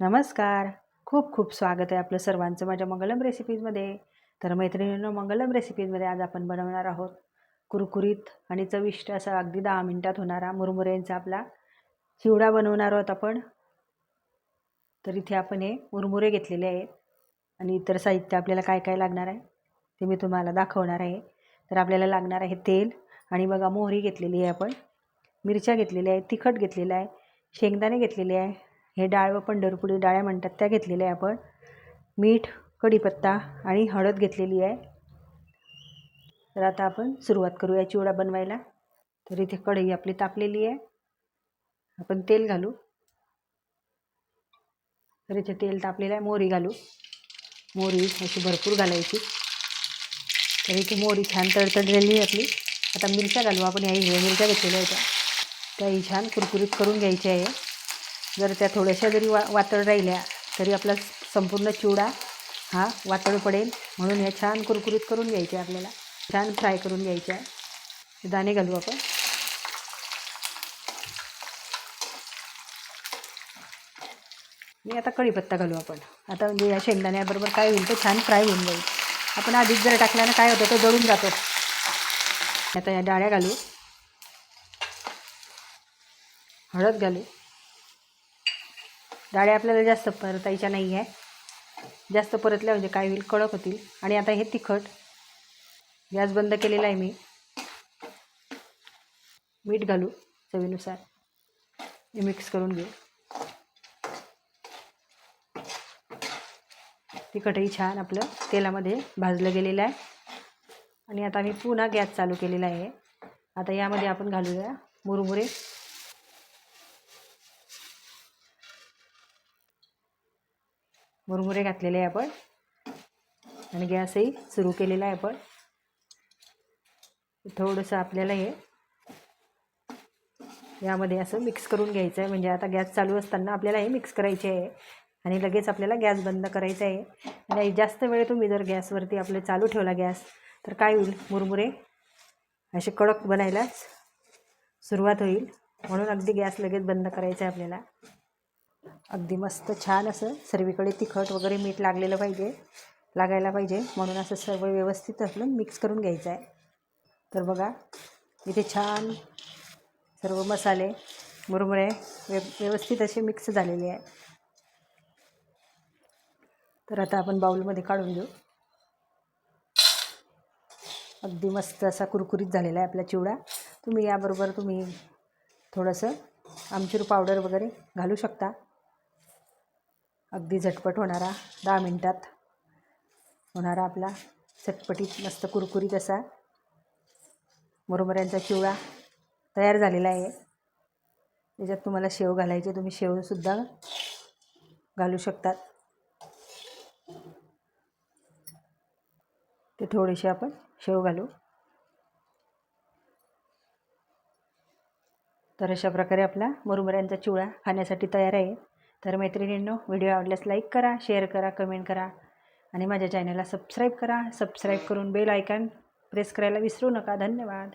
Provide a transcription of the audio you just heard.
नमस्कार. खूप खूप स्वागत आहे आपलं सर्वांचं माझ्या मंगलम रेसिपीजमध्ये तर मैत्रिणींनो मंगलम रेसिपीजमध्ये आज आपण बनवणार आहोत कुरकुरीत आणि चविष्ट असा अगदी दहा मिनटात होणारा मुरमुऱ्यांचा आपला चिवडा बनवणार आहोत आपण. तर इथे आपण हे मुरमुरे घेतलेले आहेत आणि इतर साहित्य आपल्याला काय काय लागणार आहे ते मी तुम्हाला दाखवणार आहे. तर आपल्याला लागणार आहे तेल आणि बघा मोहरी घेतलेली आहे आपण. मिरच्या घेतलेल्या आहेत तिखट घेतलेलं आहे शेंगदाणे घेतलेले आहे हे डाळ व पंढरपुरी डाळ्या म्हणतात त्या घेतलेल्या आहे आपण. मीठ कढीपत्ता आणि हळद घेतलेली आहे. तर आता आपण सुरुवात करूया चिवडा बनवायला. तर इथे कढई आपली तापलेली आहे. आपण तेल घालू. तर इथे तेल तापलेलं आहे मोहरी घालू. मोहरी अशी भरपूर घालायची. तर इथे मोहरी छान तडतडलेली आहे आपली. आता मिरच्या घालू आपण ह्या हिरव्या मिरच्या घेतलेल्या होत्या. त्या त्याही छान कुरकुरीत करून घ्यायच्या आहे. जर त्या थोड्याशा जरी वा वातळ राहिल्या तरी आपला संपूर्ण चिवडा हा वातळ पडेल. म्हणून ह्या छान कुरकुरीत करून घ्यायचे आपल्याला. छान फ्राय करून घ्यायच्या दाणे घालू आपण. मी आता कढीपत्ता घालू आपण. आता म्हणजे या शेंगदाण्याबरोबर काय होईल तर छान फ्राय होऊन जाईल. आपण आधीच जर टाकल्यानं काय होतं तो जळून जातो. आता या डाळ्या घालू. हळद घालू. डाळ्या आपल्याला जास्त परतायच्या नाही आहे जास्त परतल्या म्हणजे काय होईल? कडक होतील. आणि आता हे तिखट. गॅस बंद केलेला आहे मी. मीठ घालू चवीनुसार. हे मिक्स करून घेऊ. तिखटही छान आपलं तेलामध्ये भाजलं गेलेलं आहे. आणि आता मी पुन्हा गॅस चालू केलेला आहे. आता यामध्ये आपण घालूया मुरमुरे. मुरमुरे घातलेले आहे आपण. आणि गॅसही सुरू केलेला आहे आपण. थोडंसं आपल्याला हे यामध्ये असं मिक्स करून घ्यायचं आहे म्हणजे आता गॅस चालू असताना आपल्याला हे मिक्स करायचे आहे. आणि लगेच आपल्याला गॅस बंद करायचा आहे. आणि जास्त वेळ तुम्ही जर गॅसवरती आपले चालू ठेवला गॅस तर काय होईल? मुरमुरे असे कडक बनायलाच सुरुवात होईल. म्हणून अगदी गॅस लगेच बंद करायचा आहे आपल्याला. अगदी मस्त छान असं सर्वीकडे तिखट वगैरे मीठ लागलेलं पाहिजे लागायला पाहिजे. म्हणून असं सर्व व्यवस्थित असलं मिक्स करून घ्यायचं आहे. तर बघा इथे छान सर्व मसाले मुरमुरे व्य व्यवस्थित असे मिक्स झालेले आहे तर आता आपण बाऊलमध्ये काढून घेऊ. अगदी मस्त असा कुरकुरीत झालेला आहे आपला चिवडा. तुम्ही याबरोबर तुम्ही थोडंसं आमचूर पावडर वगैरे घालू शकता. अगदी झटपट होणारा दहा मिनटात होणारा आपला चटपटीत मस्त कुरकुरीत असा मुरमुऱ्यांचा चिवडा तयार झालेला आहे. त्याच्यात तुम्हाला शेव घालायचे तुम्ही शेवसुद्धा घालू शकतात. ते थोडेसे आपण शेव घालू. तर अशा प्रकारे आपला मुरमुऱ्यांचा चिवडा खाण्यासाठी तयार आहे. तर मैत्रिणींनो व्हिडिओ आवडल्यास लाईक करा शेअर करा कमेंट करा आणि माझ्या चॅनलला सबस्क्राईब करा. सबस्क्राईब करून बेल आयकॉन प्रेस करायला विसरू नका. धन्यवाद.